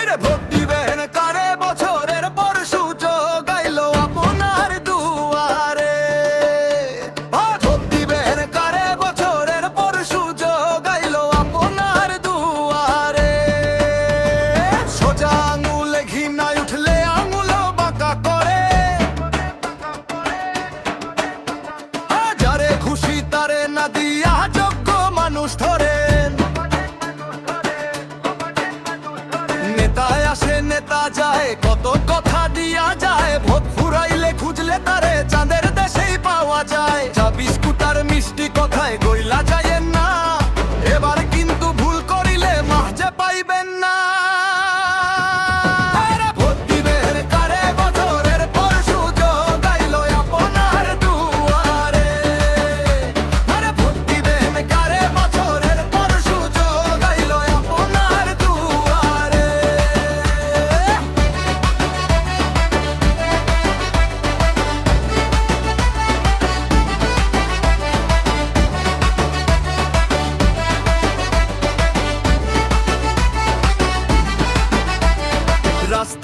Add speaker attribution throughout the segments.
Speaker 1: Haydi pop dibe a kare. যায় কত কথা দিয়া যায় ভোট ফুরাইলে খুঁজলে তারে চাঁদের দেশেই পাওয়া যায়।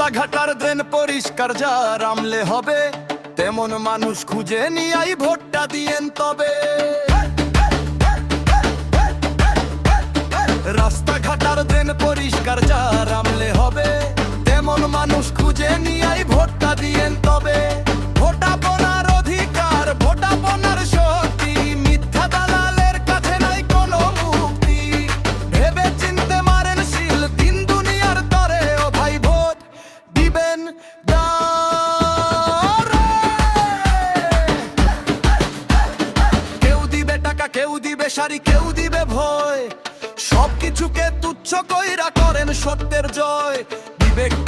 Speaker 1: রাস্তাঘাটার দেন পরিষ্কার যা রামলে হবে, তেমন মানুষ খুঁজে নিয়াই ভোটটা দিয়েন তবে। রাস্তা ঘাটার দেন পরিষ্কার যা রামলে হবে, তেমন মানুষ খুঁজে নিয়াই কেউ দিবে টাকা, কেউ দিবে শাড়ি, কেউ দিবে ভয়। সবকিছুকে তুচ্ছ কইরা করেন সত্যের জয়। নির্জনে